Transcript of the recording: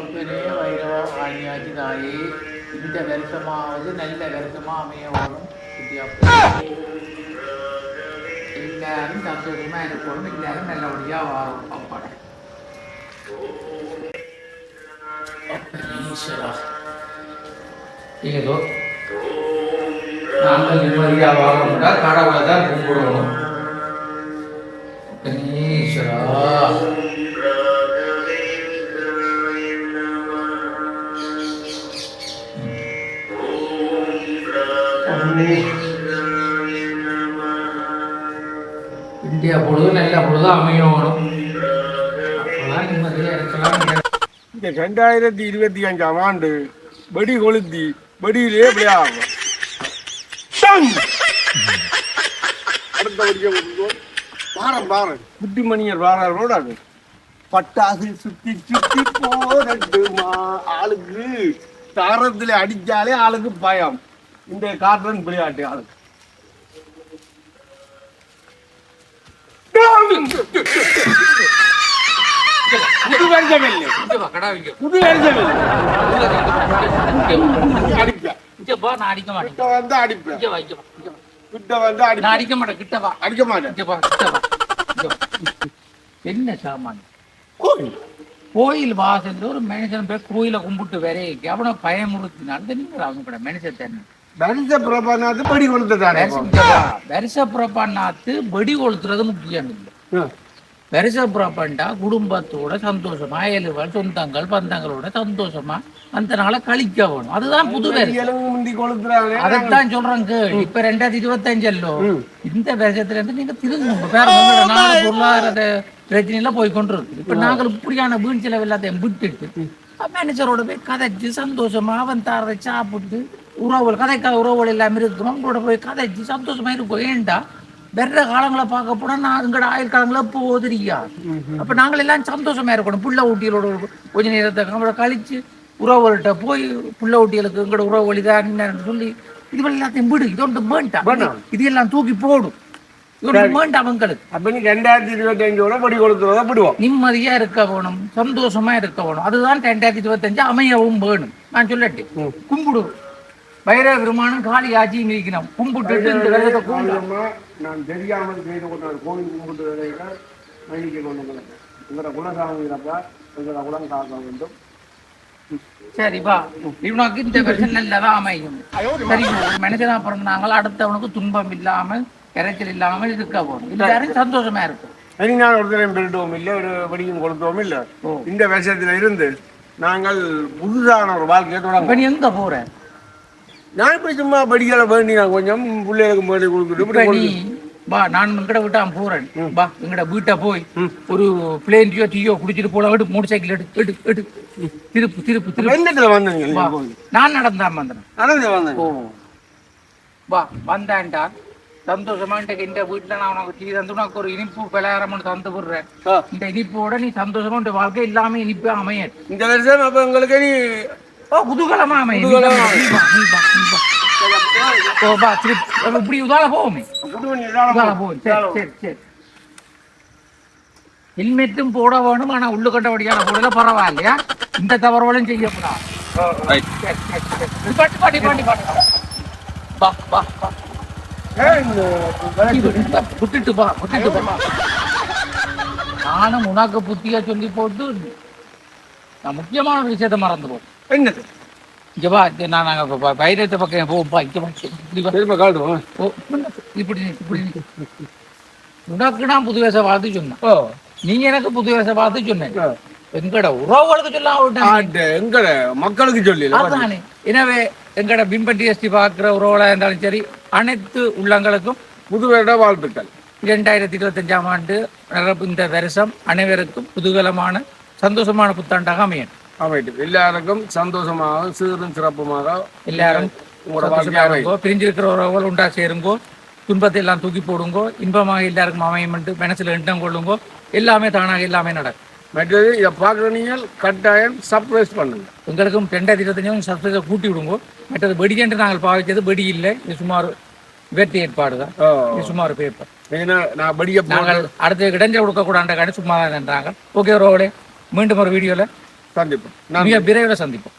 அப்பனே வைரவா ஆணியாச்சி இந்த வருஷமாவது நல்ல வருஷமா அமைய வரும் எல்லாரும் சந்தோஷமா இருக்கணும் எல்லாரும் நல்லபடியா வாழும். அப்பாடா ஏதோ நாங்கள் நிம்மதியாக வாழணும்னா கடவுளை தான் கும்பிடணும். இந்தியா பொழுது நல்ல பொழுது அமையணும் இந்த ரெண்டாயிரத்தி இருபத்தி அஞ்சாம் ஆண்டு வெடி கொளுத்தி வெடியிலே விளையாடும் அடுத்த வடிக்க பாரம் பாரம். குட்டி மணியர் வாராரோட அது. பட்டாசு சுத்தி சுத்தி போரட்டுமா ஆளுக்கு. தாரத்துல அடிச்சாலே ஆளுக்கு பயம். இந்த காட்டுறன் விளையாட்டு ஆளுக்கு புது வருஷமில்லை. புது வருஷமில்லை இங்க வா, நான் அடிக்க மாட்டேன். கிட்ட வந்து அடிப்பேன். இங்க. கிட்ட வந்து நான் அடிப்பேன் அடிக்க மாட்டேன் கிட்ட அடிக்க மாட்டேன். கிட்ட. என்ன சாமான்? கோயில். கோயில் வாசல்ல ஒரு மனுஷன் போய் கோயிலை கும்பிட்டு வரைக்கும் அவனை பயமுறுத்தினான். நீங்க அவங்க கூட மனுஷன் தானே வருஷ பிரபனாத்து படி கொடுத்ததானே வருஷப்புறப்பான்னாத்து வெடி கொளுத்துறது முக்கியம் இல்லை. வருஷப்புறப்பாண்டா குடும்பத்தோட சந்தோஷமா ஏழுகள் சொந்தங்கள் பந்தங்களோட சந்தோஷமா அந்த நாளை கழிக்க வேணும். அதுதான் புது அதைத்தான் சொல்றேன் கேள். இப்ப ரெண்டாயிரத்தி இருபத்தஞ்சல்லோ ம். இந்த வருஷத்துல இருந்து நீங்க திரும்புங்க. வேற நாடு பொருளாதார பிரச்சனையில போய் கொண்டு இருக்கு. இப்ப நாங்கள் இப்படியான வீண் செலவு எல்லாத்தையும் விட்டுட்டு மேனேஜரோட போய் கதைச்சு சந்தோஷமா அவன் தாரதை சாப்பிட்டு உறவுகள் கதைக்காத உறவுகள் எல்லாம் இருக்கிறோம் உங்களோட போய் கதைச்சு சந்தோஷமா இருக்கும். ஏண்டா? வெற காலங்களை பார்க்க போனா நான் எங்களோட ஆயுள் காலங்களை போதிரியா அப்ப நாங்கள் எல்லாம் சந்தோஷமா இருக்கணும். புள்ள ஊட்டிகளோட கொஞ்ச நேரத்தை நம்மளோட கழிச்சு உறவுகள்கிட்ட போய் புள்ள ஊட்டிகளுக்கு எங்களோட உறவு வழிதான் சொல்லி இது எல்லாத்தையும் விடு. இது ஒன்று வேண்டாம். இது எல்லாம் தூக்கி போடும். நிம்மதியா இருக்க வேணும். சந்தோஷமா இருக்க வேணும். அதுதான் ரெண்டாயிரத்தி இருபத்தஞ்சு அமையவும் வேணும். நான் சொல்லட்டு. ம். வைர பெருமானும் காளி ஆட்சியும் இருக்கணும் கும்பிட்டுட்டு இந்த விரதத்தை கும்பிடு காரணமா நான் தெரியாமல் செய்து கொண்ட ஒரு கோயில் கும்பிட்டு மன்னிக்க கொண்டு வந்தேன். எங்களோட குலசாமி அப்பா எங்களோட குலம் காக்க வேண்டும். சரி வா. இவனுக்கு இந்த வருஷம் நல்லதா அமையும். சரி ஒரு மனுஷனா பிறந்தாங்களா அடுத்தவனுக்கு துன்பம் இல்லாமல் இறைச்சல் இல்லாமல் இருக்க போகணும் எல்லாரும் சந்தோஷமா இருக்கும். இனி நான் ஒரு தடவை பெருட்டோம் இல்லை ஒரு வெடியும் கொடுத்தோம் இல்லை. இந்த வருஷத்துல இருந்து நாங்கள் புதுசான ஒரு வாழ்க்கையை தொடங்க எங்க போற? நான் இப்ப சும்மா படிக்கல வேண்டி நான் கொஞ்சம் பிள்ளைகளுக்கு மேலே கொடுத்துட்டு வா நான் எங்கட விட்டான் போறேன். வா எங்கட வீட்டை போய் ஒரு பிளேன் டீயோ டீயோ குடிச்சிட்டு போல எடு மோட்டர் சைக்கிள் எடு எடு எடு. திருப்பு திருப்பு திருப்பு. வந்தீங்க? நான் நடந்தான் வந்தேன். நடந்து வந்தேன் ஓ. வா வந்தான்டா சந்தோஷமா இந்த வீட்டுல நான் உனக்கு டீ தந்து உனக்கு ஒரு இனிப்பு பலகாரம் தந்து விடுறேன். இந்த இனிப்போட நீ சந்தோஷமா வாழ்க்கை இல்லாம இனிப்பு அமையன். இந்த வருஷம் அப்ப உங்களுக்கு நீ குதூகலமா வா. ஓ வா திருப்பி இப்படி உதால போவோமே. உதால போ. போவோம். சரி சரி சரி. ஹெல்மெட்டும் போட வேணும் ஆனா உள்ளு கண்டபடியான போடல. பரவாயில்லையா? இந்த தவறுகளும் செய்யக்கூடாது. பாட்டு பாட்டி பாட்டி பாட்டு. விட்டுட்டு பா விட்டுட்டு பா நானும் உனக்கு புத்தியா சொல்லி போட்டு நான் முக்கியமான ஒரு விஷயத்த மறந்து போ என்னது? இங்க வா இங்க நான் நாங்க இப்ப பைரத்தை பக்கம் போப்பா இங்க வா இப்படி வா. திரும்ப காட்டுவோம் ஓ இப்படி நிக்கு, இப்படி நிக்கு. உனக்கு நான் புது வேஷம் பார்த்து சொன்னேன். ஓ. நீ எனக்கு புது வேஷம் பார்த்து சொன்னேன். ஆ. எங்கட உறவுகளுக்கு சொல்ல விட்டேன். ஆட்டு, எங்கட மக்களுக்கு சொல்லல அதானே. எனவே எங்கட பிம்பட்டி எஸ்டி பார்க்குற உறவுகளா இருந்தாலும் சரி அனைத்து உள்ளங்களுக்கும் புது வருட வாழ்த்துக்கள். இரண்டாயிரத்தி இருபத்தஞ்சாம் ஆண்டு நடப்பு இந்த வருஷம் அனைவருக்கும் குதூகலமான சந்தோஷமான புத்தாண்டாக அமையும் அமைட்டு எல்லாருக்கும் சந்தோஷமாக சீரும் சிறப்புமாக எல்லாரும் பிரிஞ்சிருக்கிற உறவுகள் உண்டா சேருங்கோ. துன்பத்தை எல்லாம் தூக்கி போடுங்கோ. இன்பமாக எல்லாருக்கும் அமையும் என்று மனசுல எண்ணம் கொள்ளுங்கோ. எல்லாமே தானாக எல்லாமே நடக்கும். மற்றது இதை பார்க்குற நீங்கள் கட்டாயம் சர்ப்ரைஸ் பண்ணுங்க. எங்களுக்கும் ரெண்டாயிரத்தி இருபத்தஞ்சும் சப்ஸ்கிரைபர் கூட்டி விடுங்கோ. மற்றது வெடிக்கென்று நாங்கள் பாவிச்சது வெடி இல்லை. இது சுமார் வெற்றி ஏற்பாடு தான். இது சுமார் பேப்பர் ஏன்னா நான் படிக்க நாங்கள் அடுத்து இடைஞ்சல் கொடுக்க கூடாண்ட கடை சும்மா தான் ஓகே ரோடே மீண்டும் ஒரு வீடியோல சந்திப்போம். மிக விரைவில் சந்திப்போம்.